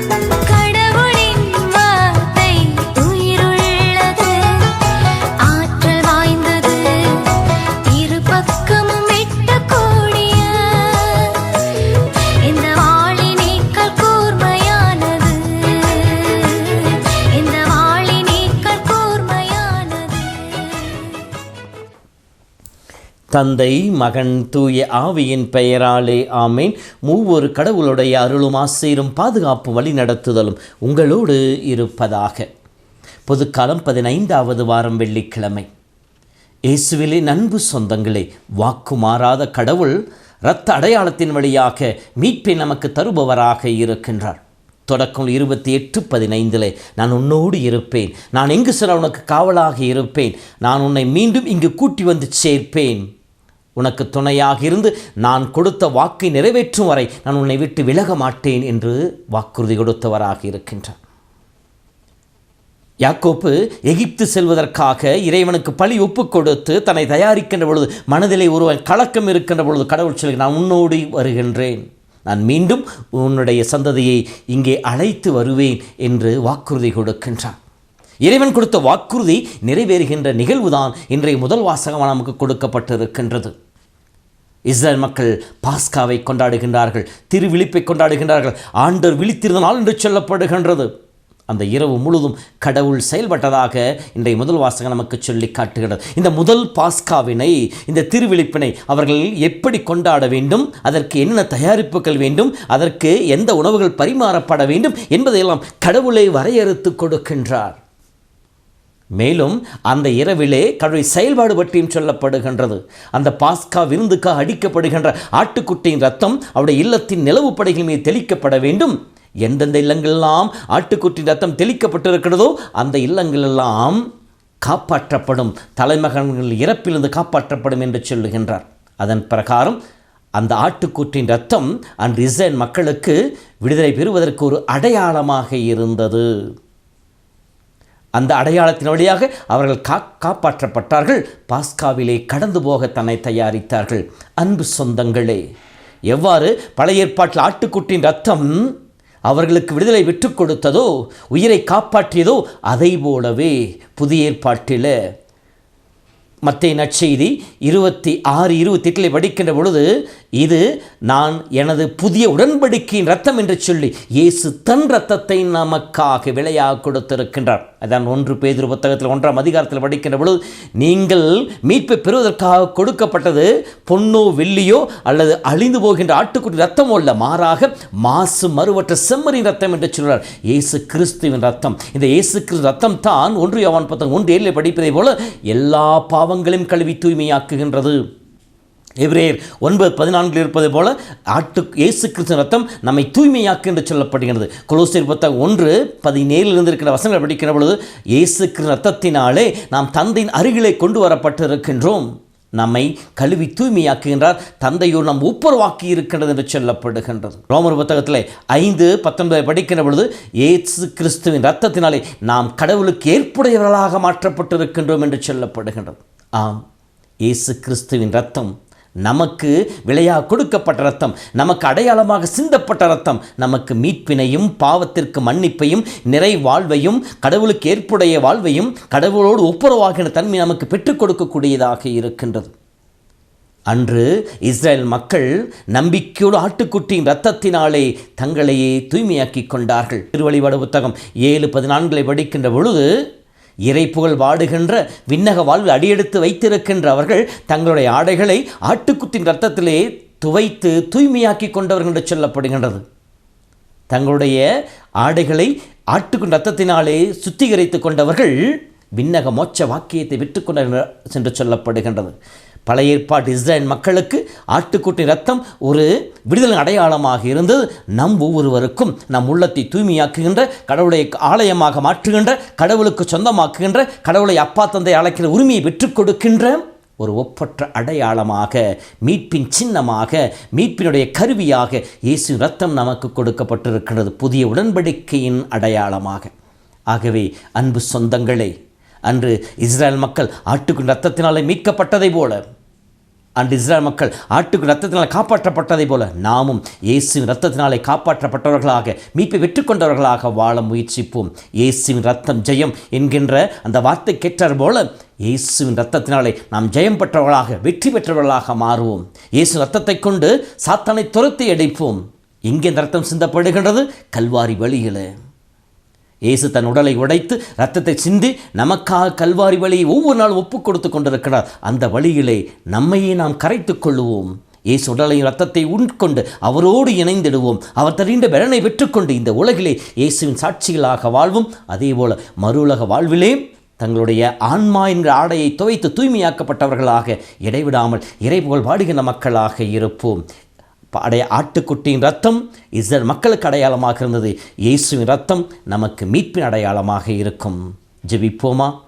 Come தந்தை மகன் தூய ஆவியின் பெயராலே ஆமேன். மூவொரு கடவுளுடைய அருளும் ஆசீரும் பாதுகாப்பு வழி நடத்துதலும் உங்களோடு இருப்பதாக. பொதுக்காலம் பதினைந்தாவது வாரம் வெள்ளிக்கிழமை. இயேசுவிலே அன்பு சொந்தங்களே வாக்கு மாறாத கடவுள் இரத்த அடையாளத்தின் வழியாக மீட்பை நமக்கு தருபவராக இருக்கின்றார். தொடக்கம் இருபத்தி எட்டு பதினைந்தில் நான் உன்னோடு இருப்பேன். நான் எங்கு சில உனக்கு காவலாக இருப்பேன். நான் உன்னை மீண்டும் இங்கு கூட்டி வந்து சேர்ப்பேன். உனக்கு துணையாக இருந்து நான் கொடுத்த வாக்கை நிறைவேற்றும் வரை நான் உன்னை விட்டு விலக மாட்டேன் என்று வாக்குறுதி கொடுத்தவராக இருக்கின்றார். யாக்கோப்பு எகிப்து செல்வதற்காக இறைவனுக்கு பழி ஒப்பு கொடுத்து தன்னை தயாரிக்கின்ற பொழுது மனதிலே ஒருவன் கலக்கம் இருக்கின்ற பொழுது கடவுள் சொல்லி நான் உன்னோடு வருகின்றேன். நான் மீண்டும் உன்னுடைய சந்ததியை இங்கே அழைத்து வருவேன் என்று வாக்குறுதி கொடுக்கின்றான். இறைவன் கொடுத்த வாக்குறுதி நிறைவேறுகின்ற நிகழ்வுதான் இன்றைய முதல் வாசகமாக நமக்கு கொடுக்கப்பட்டிருக்கின்றது. இஸ்ரேல் மக்கள் பாஸ்காவை கொண்டாடுகின்றார்கள் திருவிழிப்பை கொண்டாடுகின்றார்கள். ஆண்டர் விழித்திருந்த நாள் என்று சொல்லப்படுகின்றது. அந்த இரவு முழுதும் கடவுள் செயல்பட்டதாக இன்றைய முதல் வாசகம் நமக்கு சொல்லி காட்டுகிறது. இந்த முதல் பாஸ்காவினை இந்த திருவிழிப்பினை அவர்கள் எப்படி கொண்டாட வேண்டும் அதற்கு என்ன தயாரிப்புகள் வேண்டும் அதற்கு எந்த உணவுகள் பரிமாறப்பட வேண்டும் என்பதையெல்லாம் கடவுளை வரையறுத்து கொடுக்கின்றார். மேலும் அந்த இரவிலே கடவுளை செயல்பாடு பற்றியும் சொல்லப்படுகின்றது. அந்த பாஸ்கா விருந்துக்காக அடிக்கப்படுகின்ற ஆட்டுக்குட்டியின் ரத்தம் அவருடைய இல்லத்தின் நிலவு படைகள் மீது தெளிக்கப்பட வேண்டும். எந்தெந்த இல்லங்களெல்லாம் ஆட்டுக்குட்டி ரத்தம் தெளிக்கப்பட்டிருக்கிறதோ அந்த இல்லங்களெல்லாம் காப்பாற்றப்படும். தலைமகன்கள் இறப்பிலிருந்து காப்பாற்றப்படும் என்று சொல்லுகின்றார். அதன் பிரகாரம் அந்த ஆட்டுக்குட்டின் ரத்தம் அன்று இஸ்ரேல் மக்களுக்கு விடுதலை பெறுவதற்கு ஒரு அடையாளமாக இருந்தது. அந்த அடையாளத்தின் வழியாக அவர்கள் கா காப்பாற்றப்பட்டார்கள். பாஸ்காவிலே கடந்து போக தன்னை தயாரித்தார்கள். அன்பு சொந்தங்களே எவ்வாறு பழைய ஏற்பாட்டில் ஆட்டுக்குட்டின் ரத்தம் அவர்களுக்கு விடுதலை விட்டுக் கொடுத்ததோ உயிரை காப்பாற்றியதோ அதை போலவே புதிய ஏற்பாட்டில் மத்திய நற்செய்தி இருபத்தி ஆறு இருபத்தி எட்டில் படிக்கின்ற பொழுது இது நான் எனது புதிய உடன்படிக்கையின் ரத்தம் என்று சொல்லி இயேசு தன் ரத்தத்தை நமக்காக விலையாக கொடுத்திருக்கின்றார். அதான் ஒன்று பேதிரு புத்தகத்தில் ஒன்றாம் அதிகாரத்தில் படிக்கின்ற பொழுது நீங்கள் மீட்பை பெறுவதற்காக கொடுக்கப்பட்டது பொன்னோ வெள்ளியோ அல்லது அழிந்து போகின்ற ஆட்டுக்குட்டி ரத்தமோ அல்ல மாறாக மாசு மறுவற்ற செம்மறின் ரத்தம் என்று சொல்கிறார். இயேசு கிறிஸ்துவின் ரத்தம் இந்த இயேசு கிறிஸ்து ரத்தம் தான் ஒன்று யவான் புத்தகம் ஒன்று ஏழில் படிப்பதை போல எல்லா பாவங்களையும் கழுவி தூய்மையாக்குகின்றது. எபிரேயர் ஒன்பது பதினான்கில் இருப்பது போல ஆட்டு இயேசு கிறிஸ்து ரத்தம் நம்மை தூய்மையாக்கு என்று சொல்லப்படுகிறது. குலோசியர் புத்தகம் ஒன்று பதினேழில் இருந்திருக்கிற வசனங்கள் படிக்கிற பொழுது இயேசு கிறிஸ்து ரத்தத்தினாலே நாம் தந்தையின் அருகிலே கொண்டு வரப்பட்டிருக்கின்றோம். நம்மை கழுவி தூய்மையாக்குகின்றார். தந்தையோர் நாம் ஒப்புரவாக்கி இருக்கின்றது என்று சொல்லப்படுகின்றது. ரோமர் புத்தகத்தில் ஐந்து பத்தொன்பதை படிக்கிற பொழுது இயேசு கிறிஸ்துவின் ரத்தத்தினாலே நாம் கடவுளுக்கு ஏற்புடையவர்களாக மாற்றப்பட்டிருக்கின்றோம் என்று சொல்லப்படுகின்றது. ஆம் இயேசு கிறிஸ்துவின் ரத்தம் நமக்கு விலையாக கொடுக்கப்பட்ட ரத்தம் நமக்கு அடையாளமாக சிந்தப்பட்ட ரத்தம் நமக்கு மீட்பினையும் பாவத்திற்கு மன்னிப்பையும் நிறை வாழ்வையும் கடவுளுக்கு ஏற்புடைய வாழ்வையும் கடவுளோடு ஒப்புரவாகின தன்மை நமக்கு பெற்றுக் கொடுக்கக்கூடியதாக இருக்கின்றது. அன்று இஸ்ரேல் மக்கள் நம்பிக்கையோடு ஆட்டுக்குட்டியின் இரத்தத்தினாலே தங்களையே தூய்மையாக்கி கொண்டார்கள். திருவழிபாடு புத்தகம் ஏழு பதினான்களை படிக்கின்ற பொழுது இறைப்புகழ் வாடுகின்ற விண்ணக வாழ்வில் அடியெடுத்து வைத்திருக்கின்ற அவர்கள் தங்களுடைய ஆடைகளை ஆட்டுக்குத்தின் ரத்தத்திலே துவைத்து தூய்மையாக்கி கொண்டவர்கள் என்று சொல்லப்படுகின்றது. தங்களுடைய ஆடைகளை ஆட்டுக்கு ரத்தத்தினாலே சுத்திகரித்து கொண்டவர்கள் விண்ணக மோட்ச வாக்கியத்தை விற்றுக்கொண்ட என்று சொல்லப்படுகின்றது. பழைய ஏற்பாடு இஸ்ரேல் மக்களுக்கு ஆட்டுக்குட்டி ரத்தம் ஒரு விடுதலை அடையாளமாக இருந்தது. நம் ஒவ்வொருவருக்கும் நம் உள்ளத்தை தூய்மையாக்குகின்ற கடவுளை ஆலயமாக மாற்றுகின்ற கடவுளுக்கு சொந்தமாக்குகின்ற கடவுளை அப்பா தந்தை அழைக்கிற உரிமையை பெற்றுக் கொடுக்கின்ற ஒரு ஒப்பற்ற அடையாளமாக மீட்பின் சின்னமாக மீட்பினுடைய கருவியாக இயேசு ரத்தம் நமக்கு கொடுக்கப்பட்டிருக்கிறது. புதிய உடன்படிக்கையின் அடையாளமாக. ஆகவே அன்பு சொந்தங்களே அன்று இஸ்ரேல் மக்கள் ஆட்டுக்கு ரத்தத்தினாலே மீட்கப்பட்டதை போல அன்று இஸ்ரேல் மக்கள் ஆட்டுக்கு ரத்தத்தினால் காப்பாற்றப்பட்டதை போல நாமும் இயேசுவின் ரத்தத்தினாலே காப்பாற்றப்பட்டவர்களாக மீட்பை வெற்றுக்கொண்டவர்களாக வாழ முயற்சிப்போம். இயேசுவின் ரத்தம் ஜெயம் என்கின்ற அந்த வார்த்தை கேட்டார் போல இயேசுவின் ரத்தத்தினாலே நாம் ஜெயம் பெற்றவர்களாக வெற்றி பெற்றவர்களாக மாறுவோம். இயேசு ரத்தத்தை கொண்டு சாத்தானை துரத்தி அடைப்போம். எங்கே இந்த ரத்தம் சிந்தப்படுகின்றது? கல்வாரி வழியிலே இயேசு தன் உடலை உடைத்து ரத்தத்தை சிந்தி நமக்காக கல்வாரி வழியை ஒவ்வொரு நாளும் ஒப்புக் கொடுத்து கொண்டிருக்கிறார். அந்த வழியிலே நம்மையே நாம் கரைத்துக் கொள்ளுவோம். இயேசு உடலையும் ரத்தத்தை உட்கொண்டு அவரோடு இணைந்திடுவோம். அவர் தருகின்ற பலனை பெற்றுக்கொண்டு இந்த உலகிலே இயேசுவின் சாட்சிகளாக வாழ்வும். அதேபோல மறு உலக வாழ்விலே தங்களுடைய ஆன்மா என்கிற ஆடையை துவைத்து தூய்மையாக்கப்பட்டவர்களாக இடைவிடாமல் இறைபுகழ் பாடுகின்ற மக்களாக இருப்போம். அடைய ஆட்டுக்குட்டியின் ரத்தம் இஸ்ரேல் மக்களுக்கு அடையாளமாக இருந்தது. இயேசுவின் ரத்தம் நமக்கு மீட்பின் அடையாளமாக இருக்கும். ஜெபிப்போமா?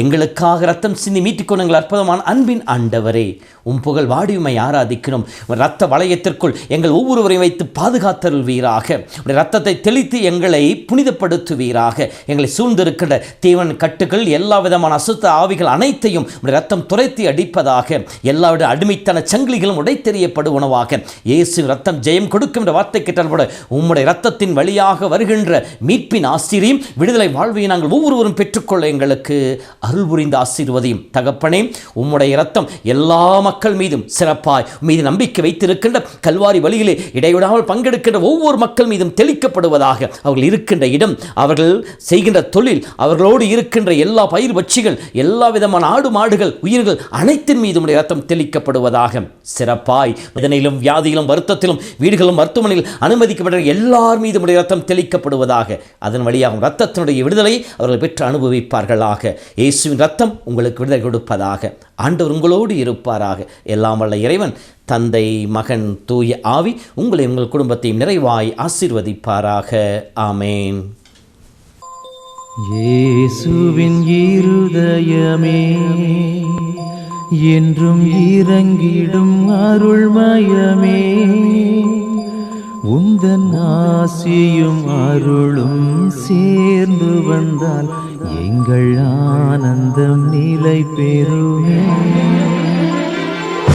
எங்களுக்காக ரத்தம் சிந்தி மீட்டிக்கொண்டு எங்கள் அற்புதமான அன்பின் ஆண்டவரே. உம் புகழ் வாடியுமை ஆராதிக்கிறோம். ரத்த வளையத்திற்குள் எங்கள் ஒவ்வொருவரையும் வைத்து பாதுகாத்தருள்வீராக. உடைய ரத்தத்தை தெளித்து எங்களை புனிதப்படுத்துவீராக. எங்களை சூழ்ந்திருக்கிற தீவன் கட்டுகள் எல்லா விதமான அசுத்த ஆவிகள் அனைத்தையும் உடைய ரத்தம் துரைத்தி அடிப்பதாக எல்லாவிட அடிமைத்தன சங்கிலிகளும் உடைத்தெறியப்படுவனவாக இயேசு ரத்தம் ஜெயம் கொடுக்கும் என்ற வார்த்தை கேட்டால் உம்முடைய ரத்தத்தின் வழியாக வருகின்ற மீட்பின் ஆசிரியம் விடுதலை வாழ்வையும் நாங்கள் ஒவ்வொருவரும் பெற்றுக்கொள்ள எங்களுக்கு அருள் ஆசீர்வதியும் தகப்பனே உம்முடைய இரத்தம் எல்லா மக்கள் மீதும் சிறப்பாய் மீது நம்பிக்கை வைத்திருக்கின்ற கல்வாரி வழியிலே இடைவிடாமல் பங்கெடுக்கின்ற ஒவ்வொரு மக்கள் மீதும் தெளிக்கப்படுவதாக அவர்கள் இருக்கின்ற இடம் அவர்கள் செய்கின்ற தொழில் அவர்களோடு இருக்கின்ற எல்லா பயிர் பட்சிகள் எல்லா விதமான ஆடு மாடுகள் உயிர்கள் அனைத்தின் மீதும் உடைய ரத்தம் தெளிக்கப்படுவதாக சிறப்பாய். இதனிலும் வியாதியிலும் வருத்தத்திலும் வீடுகளும் மருத்துவமனையில் அனுமதிக்கப்பட்ட எல்லார் மீதும் உடைய ரத்தம் தெளிக்கப்படுவதாக அதன் வழியாகும் ரத்தத்தினுடைய விடுதலை அவர்கள் பெற்று அனுபவிப்பார்களாக. இயேசுவின் ரத்தம் உங்களுக்கு விடுதலை கொடுப்பதாக. ஆண்டவர் உங்களோடு இருப்பாராக. எல்லாம் வல்ல இறைவன் தந்தை மகன் தூய ஆவி உங்களை உங்கள் குடும்பத்தையும் நிறைவாய் ஆசீர்வதிப்பாராக. ஆமேன். இயேசுவின் இருதயமே என்றும் இறங்கிடும் அருள்மயமே. உந்தன் ஆசியும் அருளும் சேர்ந்து வந்தால் எங்கள் ஆனந்தம் நிலை பெறுவேன்